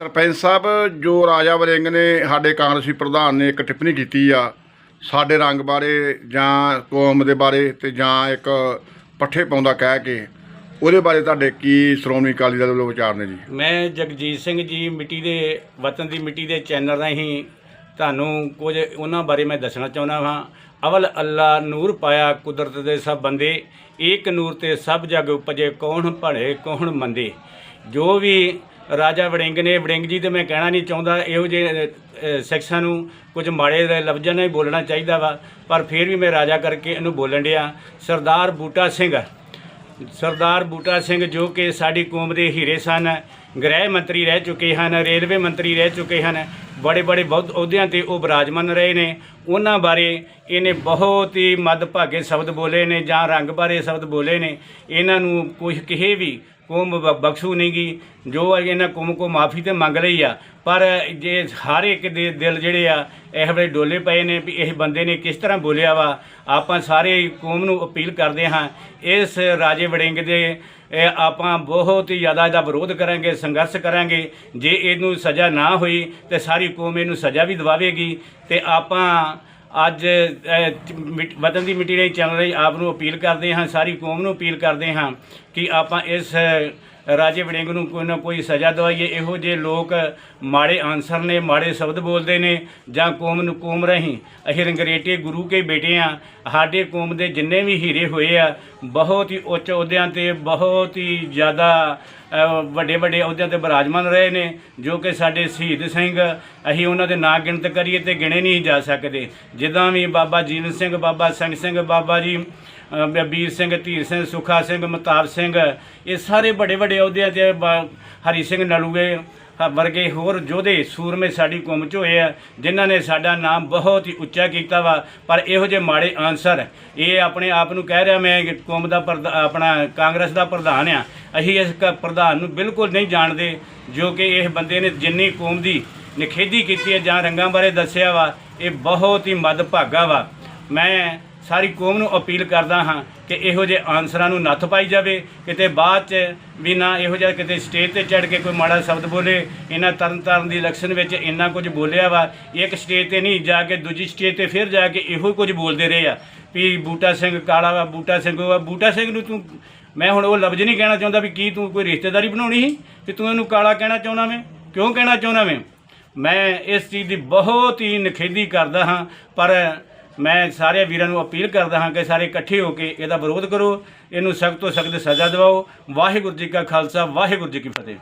ਸਰਪੰਚ ਸਾਹਿਬ, ਜੋ ਰਾਜਾ ਵਰਿੰਗ ਨੇ ਸਾਡੇ ਕਾਂਗਰਸੀ ਪ੍ਰਧਾਨ ਨੇ ਇੱਕ ਟਿੱਪਣੀ ਕੀਤੀ ਆ, ਸਾਡੇ ਰੰਗ ਬਾਰੇ ਜਾਂ ਕੌਮ ਦੇ ਬਾਰੇ ਤੇ ਜਾਂ ਇੱਕ ਪੱਠੇ ਪਾਉਂਦਾ ਕਹਿ ਕੇ, ਉਹਦੇ ਬਾਰੇ ਤੁਹਾਡੇ ਕੀ ਸ਼੍ਰੋਮਣੀ ਅਕਾਲੀ ਦਲ ਵੱਲੋਂ ਵਿਚਾਰ ਨੇ ਜੀ? ਮੈਂ ਜਗਜੀਤ ਸਿੰਘ ਜੀ ਮਿੱਟੀ ਦੇ, ਵਤਨ ਦੀ ਮਿੱਟੀ ਦੇ ਚੈਨਲ ਰਾਹੀਂ ਤੁਹਾਨੂੰ ਕੁਝ ਉਹਨਾਂ ਬਾਰੇ ਮੈਂ ਦੱਸਣਾ ਚਾਹੁੰਦਾ ਹਾਂ। ਅਵਲ ਅੱਲਾ ਨੂਰ ਪਾਇਆ ਕੁਦਰਤ ਦੇ ਸਭ ਬੰਦੇ, ਏਕ ਨੂਰ ਤੇ ਸਭ ਜਗ ਉਪਜੇ ਕੌਣ ਭਲੇ ਕੌਣ ਮੰਦੇ। ਜੋ ਵੀ ਰਾਜਾ ਵੜਿੰਗ ਨੇ ਵੜਿੰਗ ਜੀ ਤੇ ਮੈਂ ਕਹਿਣਾ ਨਹੀਂ ਚਾਹੁੰਦਾ ਇਹੋ ਜਿਹੇ ਅ, ਸੈਕਸਾਂ ਨੂੰ ਕੁਝ ਮਾੜੇ ਲਫ਼ਜ਼ਾਂ ਨਾਲ ਹੀ ਬੋਲਣਾ ਚਾਹੀਦਾ ਵਾ ਪਰ ਫਿਰ ਵੀ ਮੈਂ ਰਾਜਾ ਕਰਕੇ ਇਹਨੂੰ ਬੋਲਣ ਡਿਆ। ਸਰਦਾਰ ਬੂਟਾ ਸਿੰਘ ਸਰਦਾਰ ਬੂਟਾ ਸਿੰਘ ਜੋ ਕਿ ਸਾਡੀ ਕੌਮ ਦੇ ਹੀਰੇ ਸਨ ਗ੍ਰਹਿ ਮੰਤਰੀ ਰਹਿ ਚੁੱਕੇ ਹਨ ਰੇਲਵੇ ਮੰਤਰੀ ਰਹਿ ਚੁੱਕੇ ਹਨ ਬੜੇ ਬੜੇ ਬਹੁਤ ਅਹੁਦਿਆਂ ਤੇ ਉਹ ਬਿਰਾਜਮਾਨ ਰਹੇ ਨੇ। ਉਹਨਾਂ ਬਾਰੇ ਇਹਨੇ ਬਹੁਤ ਹੀ ਮੱਦਭਾਗੇ ਸ਼ਬਦ ਬੋਲੇ ਨੇ ਜਾਂ ਰੰਗ ਬਾਰੇ ਸ਼ਬਦ ਬੋਲੇ ਨੇ। ਇਹਨਾਂ ਨੂੰ ਕੁਝ ਕਿਸੇ ਵੀ ਕੌਮ ਬ- ਬਖਸ਼ੂ ਨਹੀਂ ਗੀ ਜੋ ਹੈ ਇਹਨਾਂ ਕੌਮ ਕੋ ਮਾਫੀ ਤੇ ਮੰਗ ਲਈ ਆ। ਪਰ ਜੇ ਹਰ ਇੱਕ ਦੇ ਦਿਲ ਜਿਹੜੇ ਆ, ਇਹ ਵੇਲੇ ਡੋਲੇ ਪਏ ਨੇ ਵੀ ਇਹ ਬੰਦੇ ਨੇ ਕਿਸ ਤਰ੍ਹਾਂ ਬੋਲਿਆ ਵਾ, ਆਪਾਂ ਸਾਰੇ ਕੌਮ ਨੂੰ ਅਪੀਲ ਕਰਦੇ ਹਾਂ। ਇਸ ਰਾਜੇ ਵੜਿੰਗ ਦੇ ਆਪਾਂ ਬਹੁਤ ਹੀ ਜ਼ਿਆਦਾ ਇਹਦਾ ਵਿਰੋਧ ਕਰਾਂਗੇ, ਸੰਘਰਸ਼ ਕਰਾਂਗੇ। ਜੇ ਇਹਨੂੰ ਸਜ਼ਾ ਨਾ ਹੋਈ ਤੇ ਸਾਰੀ ਕੌਮ ਇਹਨੂੰ ਸਜ਼ਾ ਵੀ ਦਿਵਾਵੇਗੀ। ਤੇ ਆਪਾਂ ਅੱਜ ਅਹ, ਮਿ- ਵਤਨ ਦੀ ਮਿੱਟੀ ਲਈ ਚੈਨਲ ਲਈ ਆਪ ਨੂੰ ਅਪੀਲ ਕਰਦੇ ਹਾਂ ਸਾਰੀ ਕੌਮ ਨੂੰ ਅਪੀਲ ਕਰਦੇ ਹਾਂ ਕਿ ਆਪਾਂ ਇਸ ਰਾਜੇ ਵੜਿੰਗ ਨੂੰ ਕੋਈ ਨਾ ਕੋਈ ਸਜ਼ਾ ਦਵਾਈਏ। ਇਹੋ ਜਿਹੇ ਲੋਕ ਮਾੜੇ ਆਨਸਰ ਨੇ, ਮਾੜੇ ਸ਼ਬਦ ਬੋਲਦੇ ਨੇ ਜਾਂ ਕੌਮ ਨੂੰ ਕੌਮ ਰਹੀ। ਅਸੀਂ ਰੰਗਰੇਟੇ ਗੁਰੂ ਕੇ ਬੇਟੇ ਆ। ਸਾਡੇ ਕੌਮ ਦੇ ਜਿੰਨੇ ਵੀ ਹੀਰੇ ਹੋਏ ਆ, ਬਹੁਤ ਹੀ ਉੱਚ ਅਹੁਦਿਆਂ ਤੇ ਬਹੁਤ ਹੀ ਜ਼ਿਆਦਾ ਵੱਡੇ ਵੱਡੇ ਅਹੁਦਿਆਂ ਤੇ ਬਿਰਾਜਮਾਨ ਰਹੇ ਨੇ, ਜੋ ਕਿ ਸਾਡੇ ਸ਼ਹੀਦ ਸਿੰਘ, ਅਸੀਂ ਉਹਨਾਂ ਦੇ ਨਾਂ ਗਿਣਤ ਕਰੀਏ ਤੇ ਗਿਣੇ ਨਹੀਂ ਜਾ ਸਕਦੇ। ਜਿੱਦਾਂ ਵੀ ਬਾਬਾ ਜੀਵਨ ਸਿੰਘ, ਬਾਬਾ ਸਿੰਘ ਸਿੰਘ, ਬਾਬਾ ਜੀ ਅ, ਵੀਰ ਸਿੰਘ ਧੀਰ ਸਿੰਘ ਸੁਖਾ ਸਿੰਘ ਮਤਾਬ ਸਿੰਘ ਇਹ ਸਾਰੇ ਵੱਡੇ ਵੱਡੇ ਅਹੁਦਿਆਂ ਤੇ ਬ- ਹਰੀ ਸਿੰਘ ਨਲੂਏ ਵਰਗੇ ਹੋਰ ਯੋਧੇ ਸੂਰਮੇ ਸਾਡੀ ਕੌਮ ਚ ਹੋਏ ਆ ਜਿਨ੍ਹਾਂ ਨੇ ਸਾਡਾ ਨਾਮ ਬਹੁਤ ਹੀ ਉੱਚਾ ਕੀਤਾ ਵਾ ਪਰ ਇਹੋ ਜਿਹੇ ਮਾੜੇ ਆਨਸਰ ਇਹ ਆਪਣੇ ਆਪ ਨੂੰ ਕਹਿ ਰਿਹਾ ਮੈਂ ਕੌਮ ਦਾ ਪ੍ਰਧਾ- ਆਪਣਾ ਕਾਂਗਰਸ ਦਾ ਪ੍ਰਧਾਨ ਆ ਅਸੀਂ ਇਸ ਕ- ਪ੍ਰਧਾਨ ਨੂੰ ਬਿਲਕੁਲ ਨਹੀਂ ਜਾਣਦੇ ਜੋ ਕਿ ਇਹ ਬੰਦੇ ਨੇ ਜਿੰਨੀ ਕੌਮ ਦੀ ਨਿਖੇਧੀ ਕੀਤੀ ਹੈ ਜਾਂ ਰੰਗਾਂ ਬਾਰੇ ਦੱਸਿਆ ਵਾ ਇਹ ਬਹੁਤ ਹੀ ਮੱਦਭਾਗਾ ਵਾ। ਮੈਂ ਸਾਰੀ ਕੌਮ ਨੂੰ ਅਪੀਲ ਕਰਦਾ ਹਾਂ ਕਿ ਇਹੋ ਜਿਹੇ ਆਨਸਰਾਂ ਨੂੰ ਨੱਥ ਪਾਈ ਜਾਵੇ। ਕਿਤੇ ਬਾਅਦ ਚ ਵੀ ਨਾ ਇਹੋ ਜਿਹਾ ਕਿਤੇ ਸਟੇਜ ਤੇ ਚੜ ਕੇ ਕੋਈ ਮਾੜਾ ਸ਼ਬਦ ਬੋਲੇ, ਇਹਨਾਂ ਤਰਨ ਤਾਰਨ ਦੀ ਇਲੈਕਸ਼ਨ ਵਿੱਚ ਇੰਨਾ ਕੁਝ ਬੋਲਿਆ ਵਾ, ਇੱਕ ਸਟੇਜ ਤੇ ਨਹੀਂ, ਜਾ ਕੇ ਦੂਜੀ ਸਟੇਜ ਤੇ ਫਿਰ ਜਾ ਕੇ ਇਹੋ ਕੁਝ ਬੋਲਦੇ ਰਹੇ ਆ। ਵੀ ਬੂਟਾ ਸਿੰਘ ਕਾਲਾ ਵਾ, ਬੂਟਾ ਸਿੰਘ ਵਾ, ਬੂਟਾ ਸਿੰਘ ਨੂੰ ਤੂੰ, ਮੈਂ ਹੁਣ ਉਹ ਲਫ਼ਜ਼ ਨਹੀਂ ਕਹਿਣਾ ਚਾਹੁੰਦਾ ਵੀ ਕੀ ਤੂੰ ਕੋਈ ਰਿਸ਼ਤੇਦਾਰੀ ਬਣਾਉਣੀ ਸੀ ਕਿ ਤੂੰ ਇਹਨੂੰ ਕਾਲਾ ਕਹਿਣਾ ਚਾਹੁੰਦਾ ਮੈਂ ਕਿਉਂ ਕਹਿਣਾ ਚਾਹੁੰਦਾ ਮੈਂ ਮੈਂ ਇਸ ਚੀਜ਼ ਦੀ ਬਹੁਤ ਹੀ ਨਿਖੇਧੀ ਕਰਦਾ ਹਾਂ, ਪਰ ਮੈਂ ਸਾਰੇ ਵੀਰਾਂ ਨੂੰ ਅਪੀਲ ਕਰਦਾ ਹਾਂ ਕਿ ਸਾਰੇ ਇਕੱਠੇ ਹੋ ਕੇ ਇਹਦਾ ਵਿਰੋਧ ਕਰੋ। ਇਹਨੂੰ ਸਖਤ ਤੋਂ ਸਖਤ ਸਜ਼ਾ ਦਿਵਾਓ। ਵਾਹਿਗੁਰੂ ਜੀ ਕਾ ਖਾਲਸਾ, ਵਾਹਿਗੁਰੂ ਜੀ ਕੀ ਫਤਿਹ।